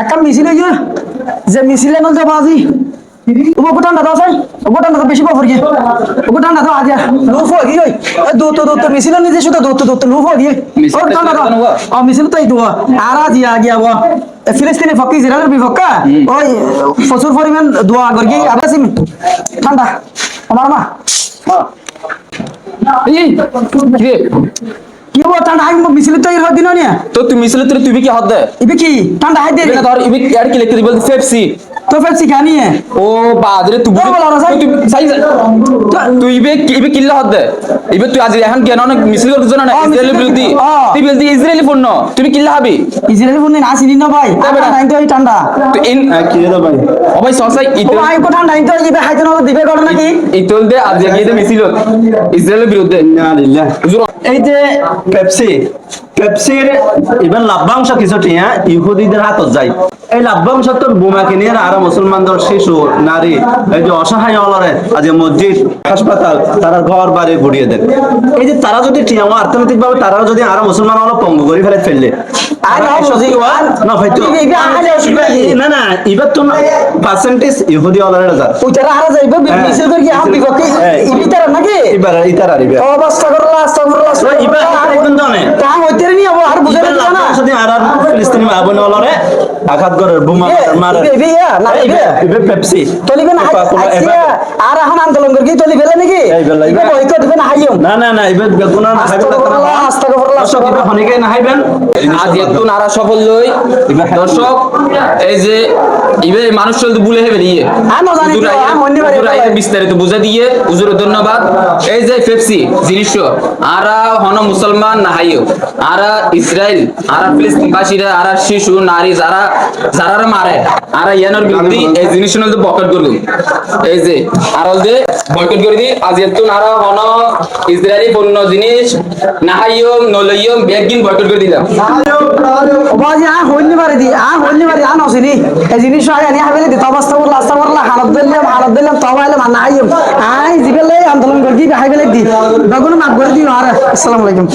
একটা মিছিল হইয়া যে। মিছিলে নল যাব আজি। ওগো গোটান দাদা আছে গোটান দাদা বেশি পাবো গিয়ে। গোটান দাদা আজি। লুফ হই গই দূত দূত মিছিল নিজে শুধু দূত দূত লুফ হই গিয়ে মিছিল তো দাদা কেন হওয়া? ও মিছিল তো এই দুয়া আর আজি আগিয়া ওয়া ফিলিস্তিনি ফকি ইসরায়েলের বিপক্ষে ওই প্রচুর পরিমাণ দোয়া করি আবার ঠান্ডা। আমার মা। এই কিরে কি হব ঠান্ডা আই মিছিল তো এই দিন নিয়া তো তুই মিছিলে তুই তুই কি হদ দে। ইবে কি? ঠান্ডা হাই দে না? ধর ইবে আর কি লিখতে বলতে পেপসি তো ফেপসি খানি है ও বাদরে তুই তো বলো না, তুই সাই তুই ইবে ইবে কিল্লা হদ ইবে তুই আজ এখন কেন না মিছিল করছ না ও, বিরুদ্ধে ও। তুই বলতি ইসরায়েলি পণ্য তুমি কিল্লা হবি ইসরায়েল বন্ধু না? চিনি না ভাই না। ঠান্ডা তো ঠান্ডা তুই ইন কি রে ভাই অবাই সসাই ও ইতল ভাই কো ঠান্ডা তো ইবে হাইতে না দিবে করে নাকি? ইতল দে আজ গিয়ে মিছিল ইসরায়েলের বিরুদ্ধে না লিল্লাহ এই যে পেপসি, পেপসির এবার লাভ্যাংশ কিছু টিয়া ইহুদিদের হাতত যায়। এই লাভ্যাংশ তো বোমা কিনে আর মুসলমানদের শিশু, নারী, এই যে অসহায় অলরে, আজ মসজিদ, হাসপাতাল, তারা ঘর বাড়ি ঘুরিয়ে দেন এই যে তারা যদি টিয়া অর্থনৈতিক ভাবে তারা যদি আর মুসলমান হলো, পঙ্গু করে ফেলে ফেললে। না না এবার তো পার্সেন্টেজ ইহুদি অলরে যায় উচারা হারা যাইবে হ্যাঁ। মিছিল করে কি আপনি ককে। ইবি তার নাকি? এবার ইতার এবার অবস্থা করলা আস্তাগফিরুল্লাহ এবার একদম জানে তা হইতে নি আবার না না আর আর ফিলিস্তিনি মা বোন অলরে আঘাত করে বোমা মারে। ইবে ইবে ইয়া না ইবে ইবে পেপসি। তলিবে না আইছিয়া আর এখন আন্দোলন করি তলি বেলে নাকি? ইবে ইবে- বইকট দিবে না হাইয়ম না না না এবার বেগুনা না খাইবে আস্তাগফিরুল্লাহ সব ইবে হনিকে না হাইবেন আজ এত নারা সফল লই দর্শক এই যে ইবে মানুষ চলতে বুলে হেবে দিয়ে। বিস্তারিত বুঝা দিয়ে হুজুর ধন্যবাদ। এই যে পেপসি জিনিস আরা হন মুসলমান না হাইও? আরা ইসরায়েল আরা ফিলিস্তিনবাসীরা আরা শিশু নারী যারা যারা মারে আরা ইয়ানোর বিরুদ্ধে এই জিনিস করলুম। এই যে আর যে বয়কট করে দি আজ এত নারা হন ইসরায়েলি পণ্য জিনিস না নলইয়ম বেগিন বয়কট করে দিলাম। বাজি আ হইনি পারে দি আ হইনি পারে আ নসিনি এই জিনিস আই আনি হাবেলে দি তবস্তা করলা আস্তা করলা হালত দিলাম হালত আই, জিবেলে আন্দোলন করি দি হাইবেলে দি। বেগুন মাগ করে দি আর আসসালামু আলাইকুম।